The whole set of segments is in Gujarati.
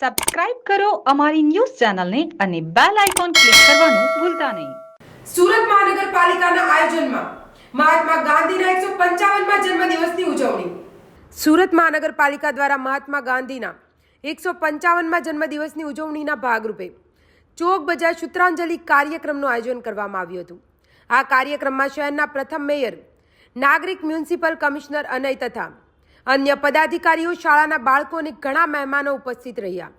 સબસ્ક્રાઇબ કરો અમારી ન્યૂઝ ચેનલને અને બેલ આઇકોન ક્લિક કરવાનું ભૂલતા નહીં. સુરત મહાનગરપાલિકાના આયોજનમાં મહાત્મા ગાંધીના એકસો પંચાવનમાં જન્મદિવસની ઉજવણી. સુરત મહાનગરપાલિકા દ્વારા મહાત્મા ગાંધીના એકસો પંચાવનમાં જન્મદિવસની ઉજવણીના ભાગરૂપે ચોક બજાર સૂત્રાંજલિ કાર્યક્રમનું આયોજન કરવામાં આવ્યું હતું. આ કાર્યક્રમમાં શહેરના પ્રથમ મેયર, નાગરિક મ્યુનિસિપલ કમિશનર અનય તથા અન્ય પદાધિકારીઓ શાળાના બાળકો અને ઘણા મહેમાનો ઉપસ્થિત રહ્યા.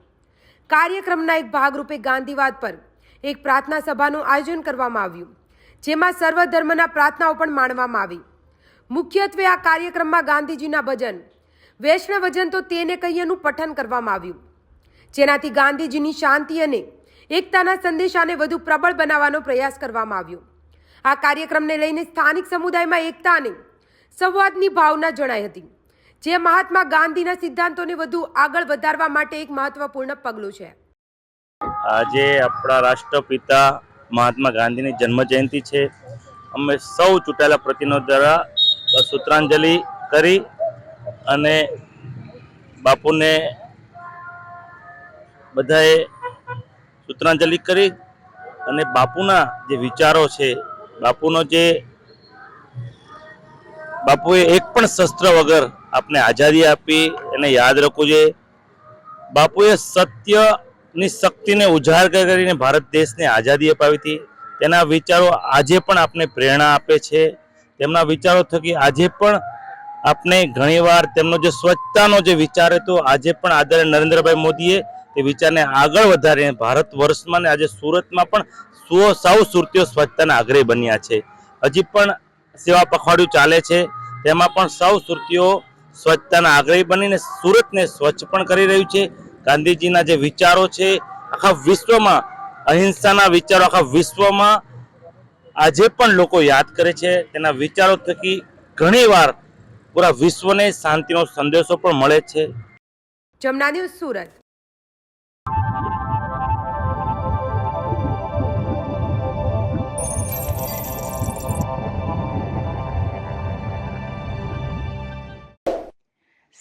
કાર્યક્રમના એક ભાગરૂપે ગાંધીવાદ પર એક પ્રાર્થના સભાનું આયોજન કરવામાં આવ્યું, જેમાં સર્વ ધર્મના પ્રાર્થનાઓ પણ માણવામાં આવી. મુખ્યત્વે આ કાર્યક્રમમાં ગાંધીજીના ભજન, વૈષ્ણવ ભજન તો તેને કહીએનું પઠન કરવામાં આવ્યું. જેનાથી ગાંધીજીની શાંતિ અને એકતાના સંદેશાને વધુ પ્રબળ બનાવવાનો પ્રયાસ કરવામાં આવ્યો. આ કાર્યક્રમને લઈને સ્થાનિક સમુદાયમાં એકતા અને સંવાદની ભાવના જણાઈ હતી. જે મહાત્મા ગાંધીના સિદ્ધાંતોને વધુ આગળ વધારવા માટે એક મહત્વપૂર્ણ પગલું છે. આજે આપણા રાષ્ટ્રપિતા મહાત્મા ગાંધીની જન્મજયંતિ છે. અમે સૌ ચૂંટાયેલા પ્રતિનિધિઓ દ્વારા સૂત્રાંજલિ કરી અને બાપુને બધાએ સૂત્રાંજલિ કરી અને બાપુના જે વિચારો છે, બાપુનો જે બાપુએ એક પણ શસ્ત્ર વગર આપને આઝાદી આપી, એને યાદ રાખવું જોઈએ. બાપુએ સત્યની શક્તિને ઉજાગર કરીને ભારત દેશને આઝાદી અપાવી હતી. તેના વિચારો આજે પણ આપને પ્રેરણા આપે છે. તેમના વિચારો થકી આજે પણ આપણે ઘણીવાર તેમનો જે સ્વચ્છતાનો જે વિચાર હતો, આજે પણ આદરણીય નરેન્દ્રભાઈ મોદીએ તે વિચારને આગળ વધારીને ભારત વર્ષમાં ને આજે સુરતમાં પણ સુઓ સૌ સુરતીઓ સ્વચ્છતાના આગ્રહી બન્યા છે. હજી પણ સેવા પખવાડિયું ચાલે છે. તેમાં પણ સૌ સુરતીઓ સ્વચ્છતાના આગ્રહી બનીને સુરતને સ્વચ્છ પણ કરી રહ્યું છે. ગાંધીજીના જે વિચારો છે, આખા વિશ્વમાં, અહિંસાના વિચારો આખા વિશ્વમાં આજે પણ લોકો યાદ કરે છે. તેના વિચારો થકી ઘણીવાર પૂરા વિશ્વને શાંતિનો સંદેશો પણ મળે છે. જમના સુરત.